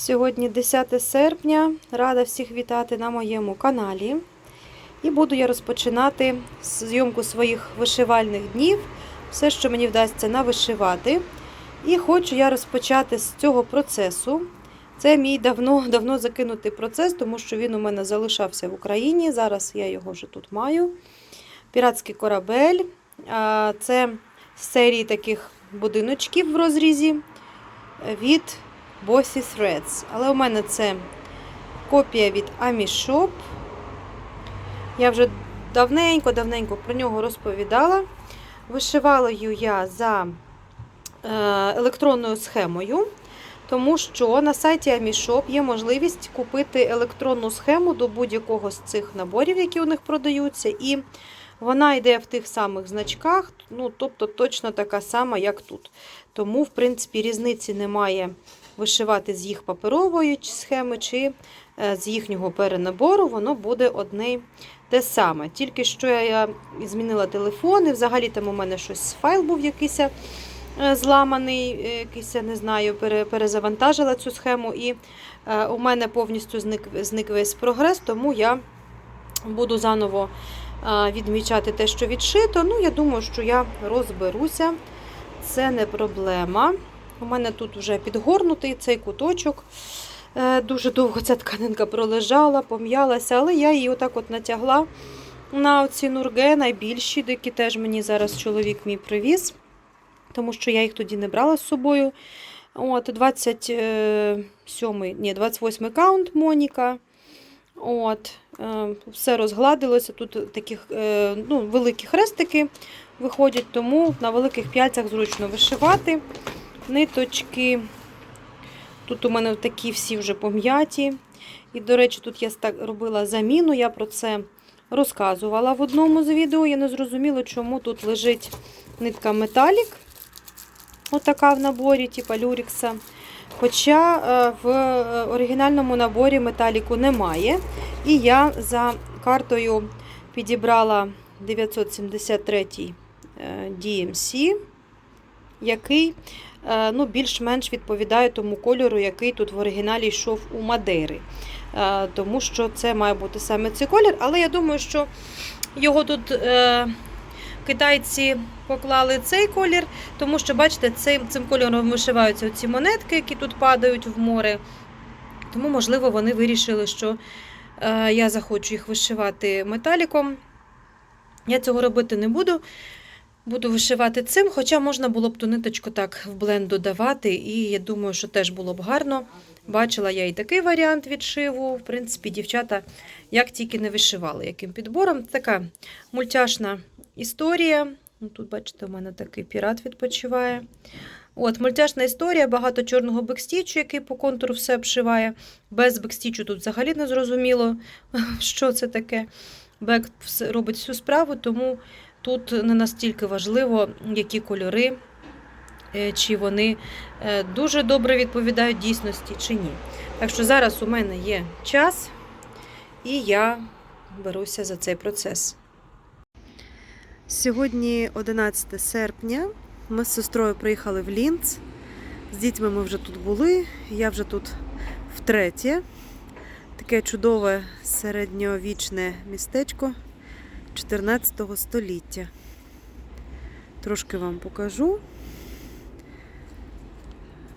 Сьогодні 10 серпня. Рада всіх вітати на моєму каналі. І буду я розпочинати зйомку своїх вишивальних днів. Все, що мені вдасться навишивати. І хочу я розпочати з цього процесу. Це мій давно давно закинутий процес, тому що він у мене залишався в Україні. Зараз я його вже тут маю. Піратський корабель. Це з серії таких будиночків в розрізі від Bossy Threads. Але у мене це копія від Amishop. Я вже давненько-давненько про нього розповідала. Вишивала її я за е, електронною схемою, тому що на сайті Amishop є можливість купити електронну схему до будь-якого з цих наборів, які у них продаються. І вона йде в тих самих значках, ну, тобто точно така сама, як тут. Тому, в принципі, різниці немає вишивати з їх паперової схеми чи з їхнього перенабору, воно буде одне те саме. Тільки що я змінила телефон, і взагалі там у мене щось файл був якийсь зламаний, якийсь, не знаю, перезавантажила цю схему, і у мене повністю зник, зник весь прогрес, тому я буду заново відмічати те, що відшито. Ну, я думаю, що я розберуся. Це не проблема. У мене тут вже підгорнутий цей куточок. Дуже довго ця тканинка пролежала, пом'ялася, але я її отак от натягла на ці нурге, найбільші, які теж мені зараз чоловік мій привіз, тому що я їх тоді не брала з собою. От, 27, ні, 28 каунт Моніка. От, Все розгладилося. Тут такі ну, великі хрестики виходять, тому на великих п'яльцях зручно вишивати. Ниточки. Тут у мене такі всі вже пом'яті. І, до речі, тут я робила заміну, я про це розказувала в одному з відео. Я не зрозуміла, чому тут лежить нитка металік. Отака в наборі, типа люрікса. Хоча в оригінальному наборі металіку немає. І я за картою підібрала 973 DMC, який ну, більш-менш відповідає тому кольору, який тут в оригіналі йшов у Мадейри. Тому що це має бути саме цей колір. Але я думаю, що його тут е, китайці поклали цей колір, тому що, бачите, цим, цим кольором вишиваються ці монетки, які тут падають в море. Тому, можливо, вони вирішили, що е, я захочу їх вишивати металіком. Я цього робити не буду. Буду вишивати цим, хоча можна було б ту ниточку так в бленд додавати, і я думаю, що теж було б гарно. Бачила я і такий варіант відшиву. В принципі, дівчата як тільки не вишивали, яким підбором. Така мультяшна історія. Ну, тут, бачите, у мене такий пірат відпочиває. От, Мультяшна історія, багато чорного бекстічу, який по контуру все обшиває. Без бекстічу тут взагалі не зрозуміло, що це таке. Бек робить всю справу, тому. Тут не настільки важливо, які кольори, чи вони дуже добре відповідають дійсності, чи ні. Так що зараз у мене є час, і я беруся за цей процес. Сьогодні 11 серпня. Ми з сестрою приїхали в Лінц. З дітьми ми вже тут були, я вже тут втретє. Таке чудове середньовічне містечко. 14 століття. Трошки вам покажу.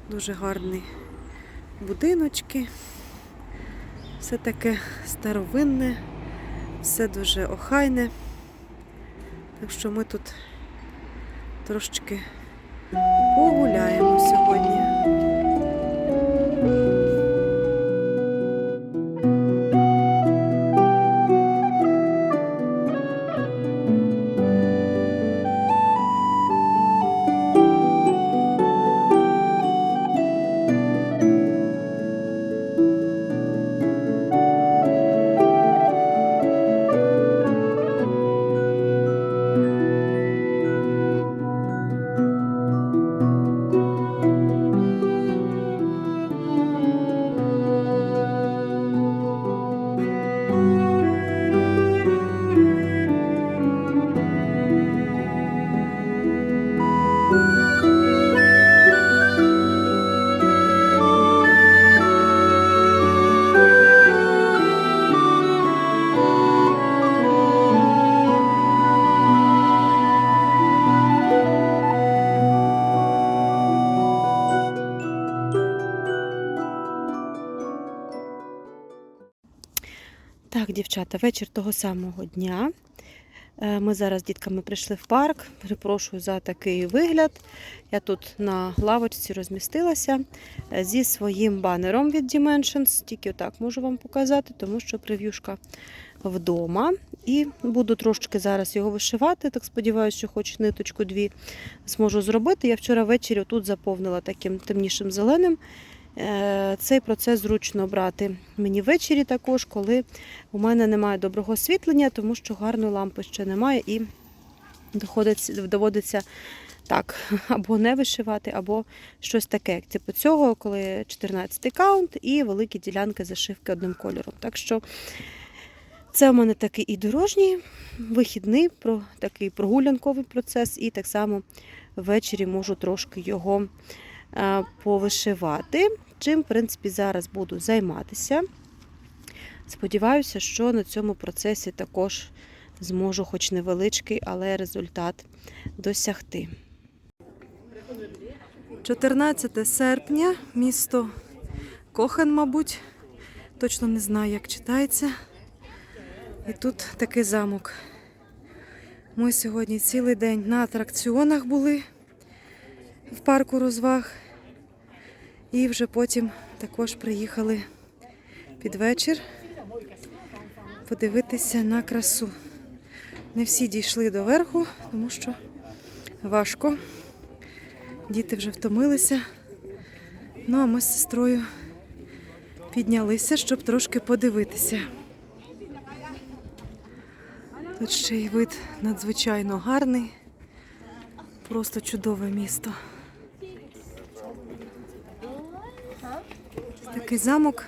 Дуже гарні будиночки. Все таке старовинне, все дуже охайне. Так що ми тут трошечки погуляємо дівчата, вечір того самого дня. Е, Ми зараз з дітками прийшли в парк. Перепрошую за такий вигляд. Я тут на лавочці розмістилася е, зі своїм банером від Dimensions. Тільки отак можу вам показати, тому що прев'юшка вдома. І буду трошки зараз його вишивати. Так сподіваюся, що хоч ниточку дві зможу зробити. Я вчора ввечері тут заповнила таким темнішим зеленим. Е, Цей процес зручно брати мені ввечері також, коли у мене немає доброго освітлення, тому що гарної лампи ще немає і доводиться так, або не вишивати, або щось таке. Типу цього, коли 14 каунт і великі ділянки зашивки одним кольором. Так що це у мене такий і дорожній, вихідний, такий прогулянковий процес, і так само ввечері можу трошки його повишивати. Чим, в принципі, зараз буду займатися. Сподіваюся, що на цьому процесі також зможу, хоч невеличкий, але результат досягти. 14 серпня, місто Кохен, мабуть. Точно не знаю, як читається. І тут такий замок. Ми сьогодні цілий день на атракціонах були в парку розваг. І вже потім також приїхали під вечір подивитися на красу. Не всі дійшли до верху, тому що важко. Діти вже втомилися. Ну, а ми з сестрою піднялися, щоб трошки подивитися. Тут ще й вид надзвичайно гарний. Просто чудове місто. Такий замок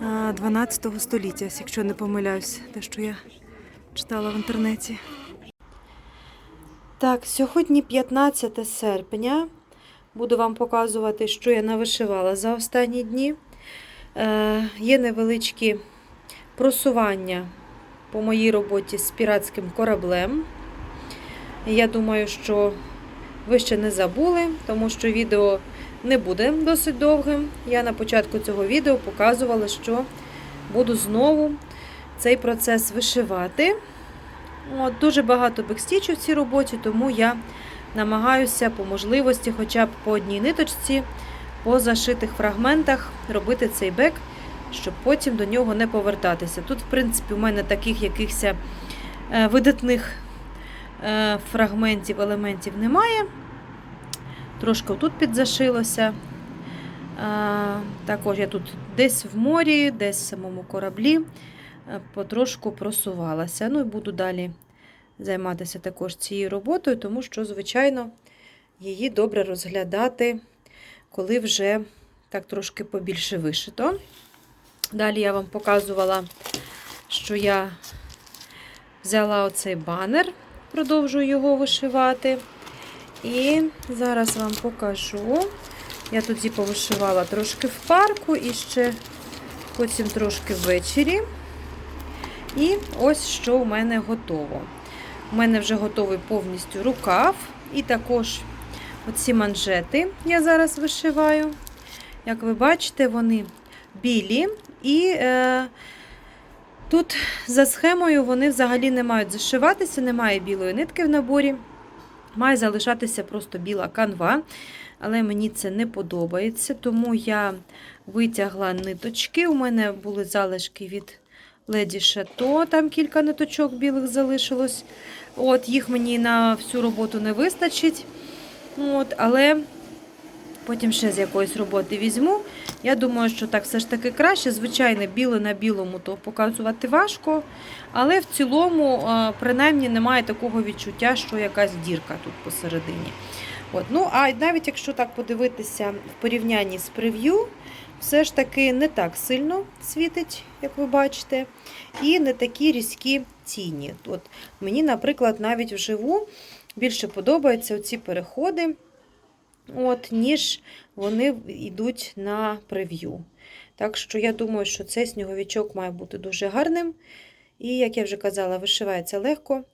12 століття, якщо не помиляюсь, те, що я читала в інтернеті. Так, сьогодні 15 серпня. Буду вам показувати, що я навишивала за останні дні. Е, є невеличкі просування по моїй роботі з піратським кораблем. Я думаю, що ви ще не забули, тому що відео не буде досить довгим. Я на початку цього відео показувала, що буду знову цей процес вишивати. От, Дуже багато бекстічу в цій роботі, тому я намагаюся по можливості, хоча б по одній ниточці, по зашитих фрагментах робити цей бек, щоб потім до нього не повертатися. Тут, в принципі, у мене таких якихось е, видатних е, фрагментів, елементів немає. Трошки тут підзашилося. Також я тут десь в морі, десь в самому кораблі е, потрошку просувалася. Ну і буду далі займатися також цією роботою, тому що, звичайно, її добре розглядати, коли вже так трошки побільше вишито. Далі я вам показувала, що я взяла оцей банер, продовжую його вишивати. І зараз вам покажу. Я тоді повишивала трошки в парку і ще потім трошки ввечері. І ось що у мене готово. У мене вже готовий повністю рукав. І також оці манжети я зараз вишиваю. Як ви бачите, вони білі. І е, тут за схемою вони взагалі не мають зашиватися, немає білої нитки в наборі. Має залишатися просто біла канва, але мені це не подобається, тому я витягла ниточки. У мене були залишки від леді Шато, там кілька ниточок білих залишилось. От, Їх мені на всю роботу не вистачить. От, Але потім ще з якоїсь роботи візьму. Я думаю, що так все ж таки краще. Звичайно, біле на білому то показувати важко. Але в цілому, принаймні, немає такого відчуття, що якась дірка тут посередині. От. Ну, А навіть якщо так подивитися в порівнянні з прев'ю, все ж таки не так сильно світить, як ви бачите, і не такі різкі тіні. От Мені, наприклад, навіть вживу більше подобаються ці переходи, от, ніж вони йдуть на прев'ю. Так що я думаю, що цей сніговичок має бути дуже гарним. І, як я вже казала, вишивається легко.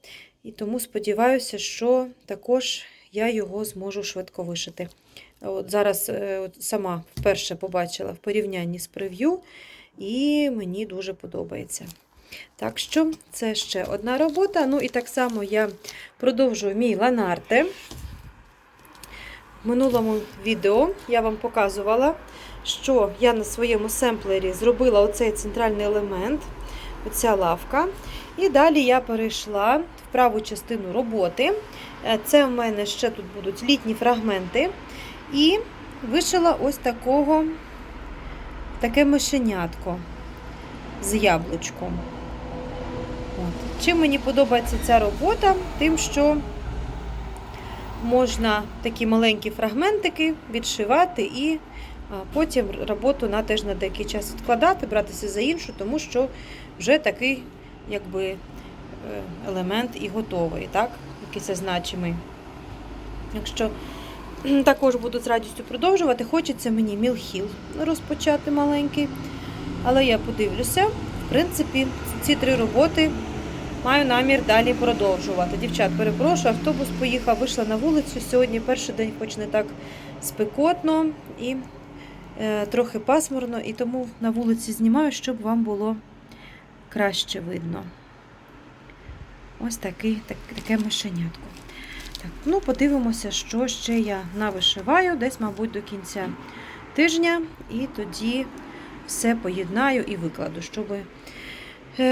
І тому сподіваюся, що також я його зможу швидко вишити. От Зараз от сама вперше побачила в порівнянні з прев'ю. і мені дуже подобається. Так що це ще одна робота. Ну і так само я продовжую мій ланарте. Минулому відео я вам показувала, що я на своєму семплері зробила оцей центральний елемент, оця лавка. І далі я перейшла в праву частину роботи. Е, Це в мене ще тут будуть літні фрагменти. І вишила ось такого, таке мишенятко з яблучком. От. Чим мені подобається ця робота? Тим, що можна такі маленькі фрагментики відшивати і потім роботу на теж на деякий час відкладати, братися за іншу, тому що вже такий якби, е, елемент і готовий, так? якийсь значимий. Якщо також буду з радістю продовжувати, хочеться мені мілхіл розпочати маленький. Але я подивлюся, в принципі, ці три роботи маю намір далі продовжувати. Дівчат, перепрошую, автобус поїхав, вийшла на вулицю. Сьогодні перший день, хоч не так спекотно і е, трохи пасмурно, і тому на вулиці знімаю, щоб вам було краще видно. Ось такий, так, таке мишенятко. Так, ну, подивимося, що ще я навишиваю, десь, мабуть, до кінця тижня, і тоді все поєднаю і викладу, щоб, е,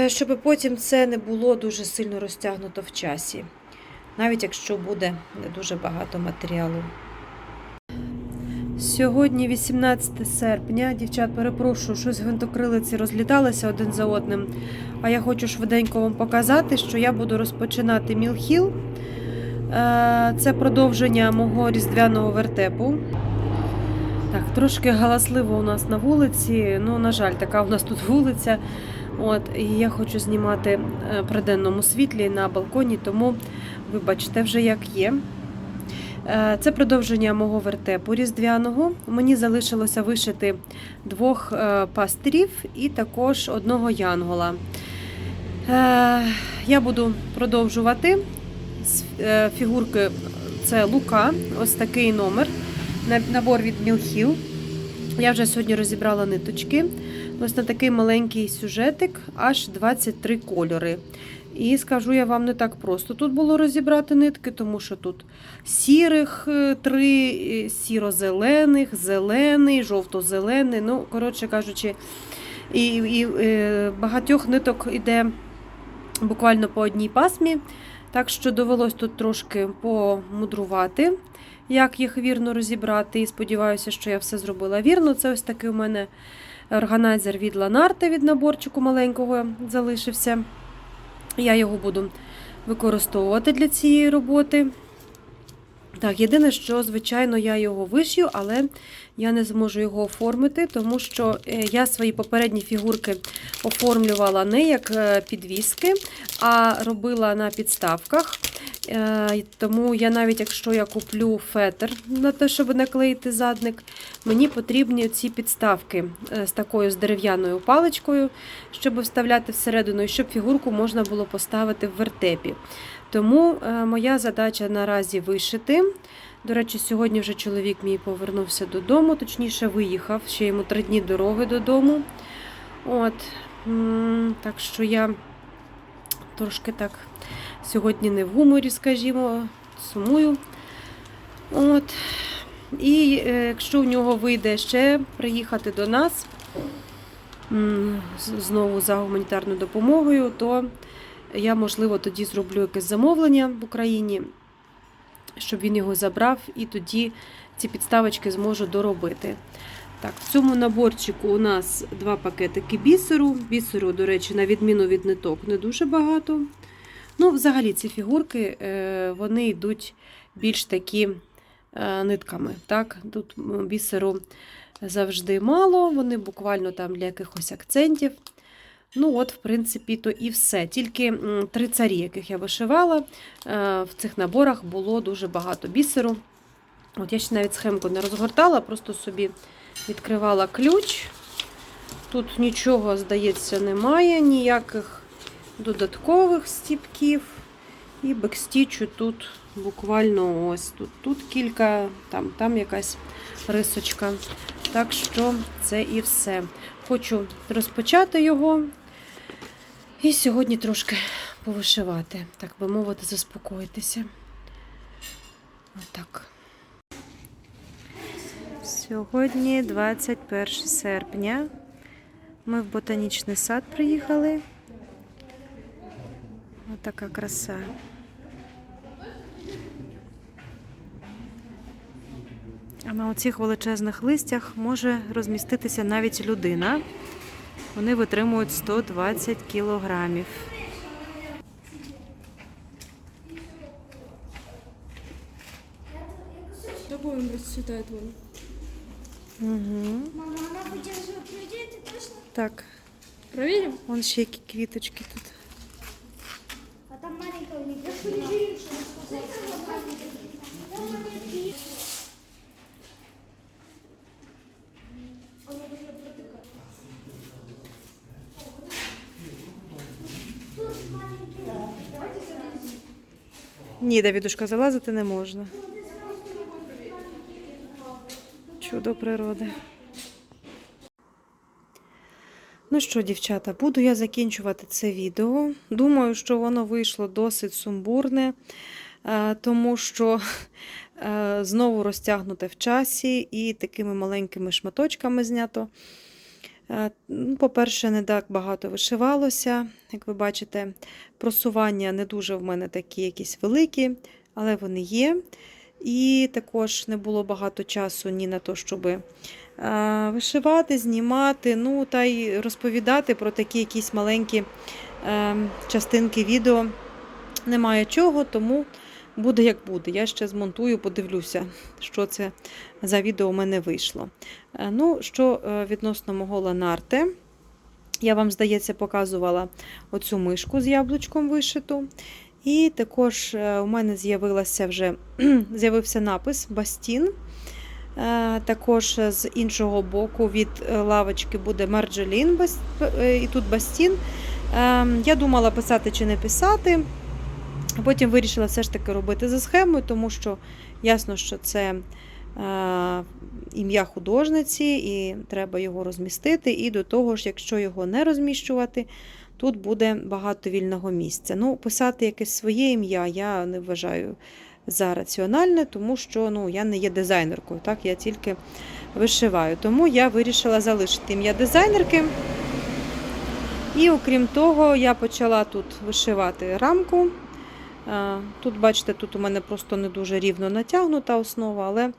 щоб потім це не було дуже сильно розтягнуто в часі, навіть якщо буде дуже багато матеріалу. Сьогодні 18 серпня. Дівчат, перепрошую, щось гвинтокрилиці розліталися один за одним. А я хочу швиденько вам показати, що я буду розпочинати мілхіл. Е, Це продовження мого різдвяного вертепу. Так, трошки галасливо у нас на вулиці. Ну, на жаль, така у нас тут вулиця. От, і я хочу знімати е, при денному світлі на балконі, тому вибачте вже як є. Е, Це продовження мого вертепу різдвяного. Мені залишилося вишити двох е, пастирів і також одного янгола. Я буду продовжувати фігурки. Це Лука, ось такий номер. Набор від Мілхіл. Я вже сьогодні розібрала ниточки. Ось на такий маленький сюжетик, аж 23 кольори. І скажу я вам, не так просто тут було розібрати нитки, тому що тут сірих е, три, е, сіро-зелених, зелений, жовто-зелений. Ну, коротше кажучи, і, і е, багатьох ниток іде буквально по одній пасмі. Так що довелось тут трошки помудрувати, як їх вірно розібрати. І сподіваюся, що я все зробила вірно. Це ось такий у мене органайзер від Ланарте від наборчику маленького залишився. Я його буду використовувати для цієї роботи. Так, єдине, що, звичайно, я його вишью, але я не зможу його оформити, тому що е, я свої попередні фігурки оформлювала не як е, підвіски, а робила на підставках. Е, Тому я навіть якщо я куплю фетр на те, щоб наклеїти задник, мені потрібні ці підставки з такою з дерев'яною паличкою, щоб вставляти всередину, і щоб фігурку можна було поставити в вертепі. Тому е, моя задача наразі вишити. До речі, сьогодні вже чоловік мій повернувся додому, точніше виїхав, ще йому три дні дороги додому. От, так що я трошки так сьогодні не в гуморі, скажімо, сумую. От. І е, якщо в нього вийде ще приїхати до нас знову за гуманітарною допомогою, то я, можливо, тоді зроблю якесь замовлення в Україні, щоб він його забрав, і тоді ці підставочки зможу доробити. Так, в цьому наборчику у нас два пакетики бісеру. Бісеру, до речі, на відміну від ниток, не дуже багато. Ну, взагалі, ці фігурки е, вони йдуть більш такі е, нитками. Так? Тут бісеру завжди мало, вони буквально там для якихось акцентів. Ну, от, в принципі, то і все. Тільки три царі, яких я вишивала, е, в цих наборах було дуже багато бісеру. От я ще навіть схемку не розгортала, просто собі відкривала ключ. Тут нічого, здається, немає, ніяких додаткових стіпків. І бекстічу тут буквально ось тут. Тут кілька, там, там якась рисочка. Так що це і все. Хочу розпочати його. І сьогодні трошки повишивати, так би мовити, заспокоїтися. Отак. Сьогодні 21 серпня. Ми в ботанічний сад приїхали. Отака краса. А на оцих величезних листях може розміститися навіть людина. Вони витримують 120 кілограмів. Тобой он расцветает вон. Угу. Мама, она выдерживает людей, ты точно? Так, Проверим? вон ще які квіточки тут. А там маленькая у Ні, Давідушка, залазити не можна. Чудо природи. Ну що, дівчата, буду я закінчувати це відео. Думаю, що воно вийшло досить сумбурне, е, тому що е, знову розтягнуте в часі і такими маленькими шматочками знято. Е, ну, По-перше, не так багато вишивалося. Як ви бачите, просування не дуже в мене такі якісь великі, але вони є. І також не було багато часу ні на те, щоб е, вишивати, знімати, ну та й розповідати про такі якісь маленькі е, частинки відео. Немає чого, тому буде як буде. Я ще змонтую, подивлюся, що це за відео у мене вийшло. Е, Ну, що е, відносно мого ланарте, я вам, здається, показувала оцю мишку з яблучком вишиту. І також е, у мене з'явилася вже з'явився напис Бастін. Також з іншого боку від лавочки буде Марджелін і тут Бастін. Е, Я думала писати чи не писати. Потім вирішила все ж таки робити за схемою, тому що ясно, що це е, ім'я художниці, і треба його розмістити. І до того ж, якщо його не розміщувати, тут буде багато вільного місця. Ну, писати якесь своє ім'я я не вважаю за раціональне, тому що ну, я не є дизайнеркою, так, я тільки вишиваю. Тому я вирішила залишити ім'я дизайнерки. І окрім того, я почала тут вишивати рамку. Е, Тут, бачите, тут у мене просто не дуже рівно натягнута основа, але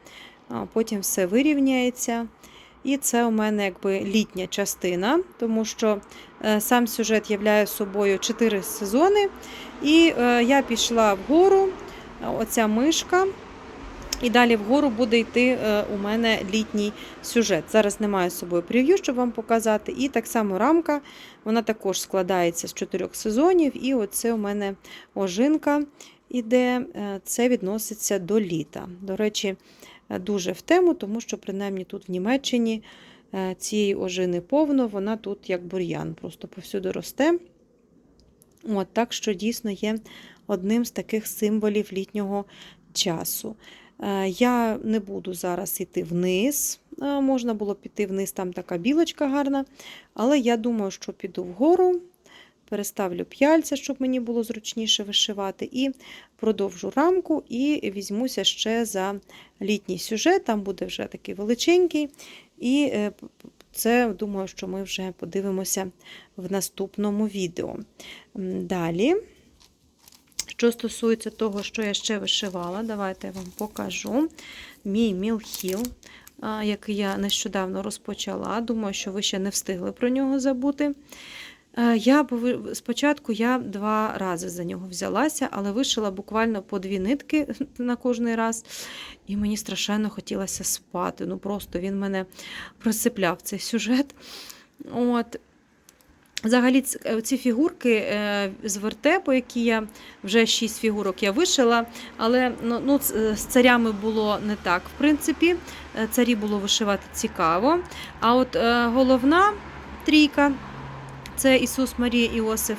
потім все вирівняється. І це у мене якби літня частина, тому що е, сам сюжет являє собою 4 сезони. І е, я пішла вгору, е, оця мишка, і далі вгору буде йти е, у мене літній сюжет. Зараз немає з собою прев'ю, щоб вам показати. І так само рамка, вона також складається з чотирьох сезонів. І оце у мене ожинка іде, е, це відноситься до літа. До речі, е, дуже в тему, тому що принаймні тут в Німеччині цієї ожини повно, вона тут як бур'ян, просто повсюди росте. От, так що дійсно є одним з таких символів літнього часу. Е, Я не буду зараз йти вниз. Е, Можна було піти вниз, там така білочка гарна. Але я думаю, що піду вгору, переставлю п'яльця, щоб мені було зручніше вишивати, і продовжу рамку, і візьмуся ще за літній сюжет. Там буде вже такий величенький. І е, це, думаю, що ми вже подивимося в наступному відео. Далі. Що стосується того, що я ще вишивала, давайте я вам покажу. Мій мілхіл, який я нещодавно розпочала. Думаю, що ви ще не встигли про нього забути. Я спочатку я два рази за нього взялася, але вишила буквально по дві нитки на кожний раз. І мені страшенно хотілося спати. Ну просто він мене присипляв цей сюжет. От. Взагалі, е, ці фігурки е, з вертепу, які я вже шість фігурок я вишила, але ну, ну, е, з царями було не так. В принципі, царі було вишивати цікаво. А от головна трійка це Ісус Марія Іосиф.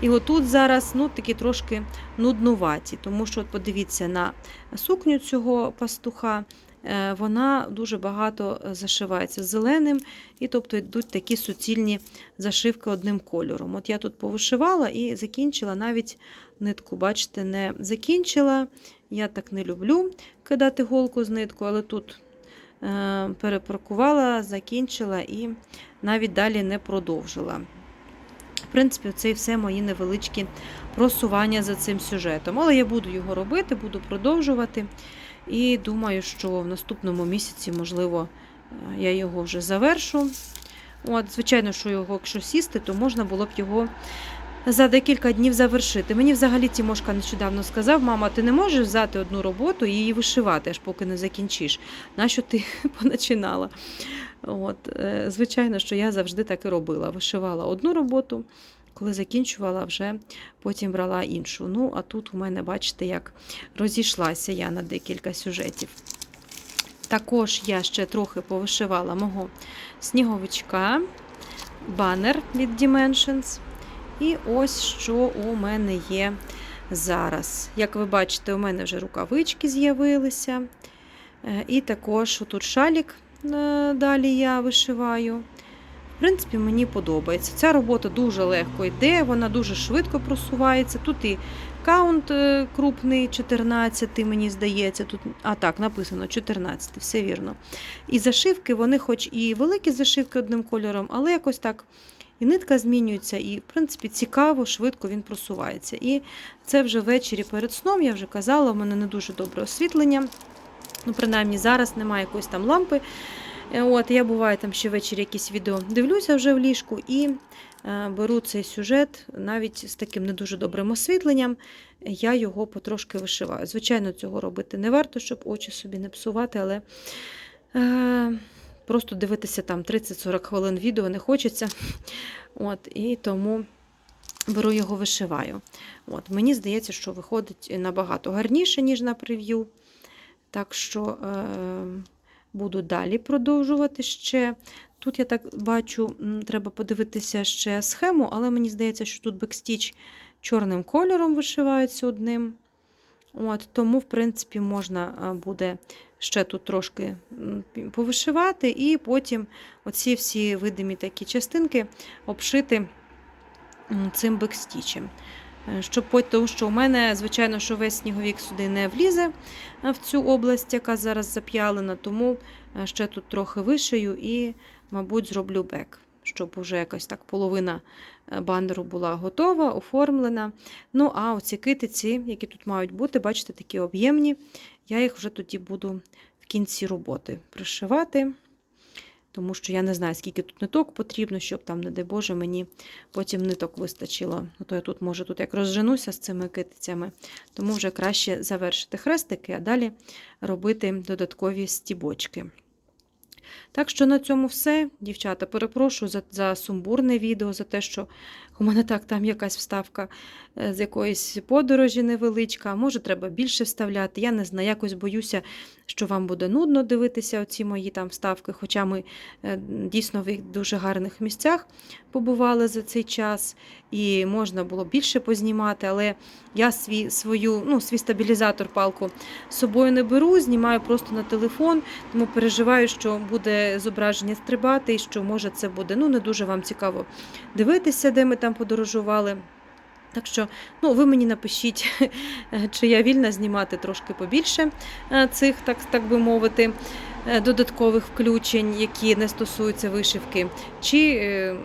І отут зараз ну, такі трошки нуднуваті, тому що от подивіться на сукню цього пастуха, вона дуже багато е, зашивається зеленим, і тобто йдуть такі суцільні зашивки одним кольором. От я тут повишивала і закінчила навіть нитку, бачите, не закінчила. Я так не люблю кидати голку з ниткою, але тут е, перепаркувала, закінчила і навіть далі не продовжила. В принципі, це і все мої невеличкі просування за цим сюжетом. Але я буду його робити, буду продовжувати. І думаю, що в наступному місяці, можливо, е, я його вже завершу. От, звичайно, що його, якщо сісти, то можна було б його за декілька днів завершити. Мені взагалі Тімошка нещодавно сказав: мама, ти не можеш взяти одну роботу і її вишивати, аж поки не закінчиш. Нащо ти поначинала? От, е, звичайно, що я завжди так і робила. Вишивала одну роботу, коли закінчувала, вже потім брала іншу. Ну, а тут у мене, бачите, як розійшлася я на декілька сюжетів. Також я ще трохи повишивала мого сніговичка, банер від Dimensions. І ось що у мене є зараз. Як ви бачите, у мене вже рукавички з'явилися. Е, І також тут шалік е, далі я вишиваю. В принципі, мені подобається. Ця робота дуже легко йде, вона дуже швидко просувається. Тут і каунт е, крупний, 14, мені здається. Тут, а так, написано 14, все вірно. І зашивки, вони, хоч і великі зашивки одним кольором, але якось так. І нитка змінюється, і, в принципі, цікаво, швидко він просувається. І це вже ввечері перед сном, я вже казала, у мене не дуже добре освітлення. Ну, принаймні, зараз немає якоїсь там лампи. Е, От, я буває там ще ввечері якісь відео дивлюся вже в ліжку і е, беру цей сюжет навіть з таким не дуже добрим освітленням. Я його потрошки вишиваю. Звичайно, цього робити не варто, щоб очі собі не псувати, але е, просто дивитися там 30-40 хвилин відео не хочеться. От, і тому беру його вишиваю. От, мені здається, що виходить набагато гарніше, ніж на прев'ю. Так що е, буду далі продовжувати ще. Тут я так бачу, треба подивитися ще схему, але мені здається, що тут бекстіч чорним кольором вишивається одним. От, тому, в принципі, можна буде ще тут трошки повишивати, і потім оці всі видимі такі частинки обшити цим бекстічем. Е, Щоб тому що у мене, звичайно, що весь сніговік сюди не влізе е, в цю область, яка зараз зап'ялена, тому е, ще тут трохи вишию і, мабуть, зроблю бек, щоб уже якось так половина бандеру була готова, оформлена. Ну, а оці китиці, які тут мають бути, бачите, такі об'ємні, я їх вже тоді буду в кінці роботи пришивати. Тому що я не знаю, скільки тут ниток потрібно, щоб там, не дай Боже, мені потім ниток вистачило. Ну, то я тут, може, тут як розженуся з цими китицями, тому вже краще завершити хрестики, а далі робити додаткові стібочки. Так що на цьому все. Дівчата, перепрошую за, за сумбурне відео, за те, що у мене так там якась вставка е, з якоїсь подорожі невеличка. Може, треба більше вставляти. Я не знаю, якось боюся, що вам буде нудно дивитися оці мої там вставки, хоча ми е, дійсно в дуже гарних місцях побували за цей час, і можна було більше познімати, але я свій, свою, ну, свій стабілізатор палку з собою не беру, знімаю просто на телефон, тому переживаю, що буде зображення стрибати, і що може це буде ну, не дуже вам цікаво дивитися, де ми там подорожували. Так що, ну, ви мені напишіть, чи я вільна знімати трошки побільше е, цих, так, так би мовити, е, додаткових включень, які не стосуються вишивки, чи е,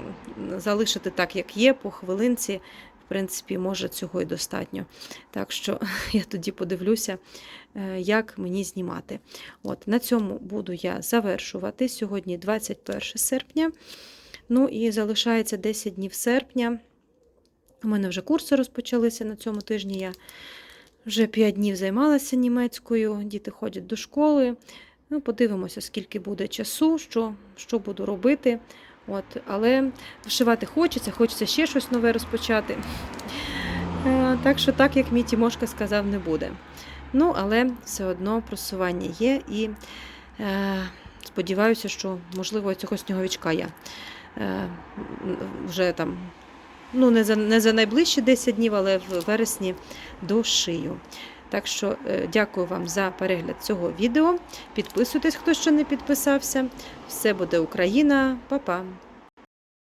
залишити так, як є, по хвилинці. В принципі, може, цього і достатньо. Так що я тоді подивлюся, як мені знімати. От, на цьому буду я завершувати. Сьогодні 21 серпня. Ну і залишається 10 днів серпня. У мене вже курси розпочалися на цьому тижні. Я вже 5 днів займалася німецькою, діти ходять до школи. Ну, подивимося, скільки буде часу, що, що буду робити. От, але вишивати хочеться, хочеться ще щось нове розпочати. Е, Так що, так як мій Тімошка сказав, не буде. Ну, але все одно просування є, і е, сподіваюся, що, можливо, цього сніговичка я е, вже там ну, не за, не за найближчі 10 днів, але в вересні до шию. Так що е, дякую вам за перегляд цього відео. Підписуйтесь, хто ще не підписався. Все буде Україна. Па-па!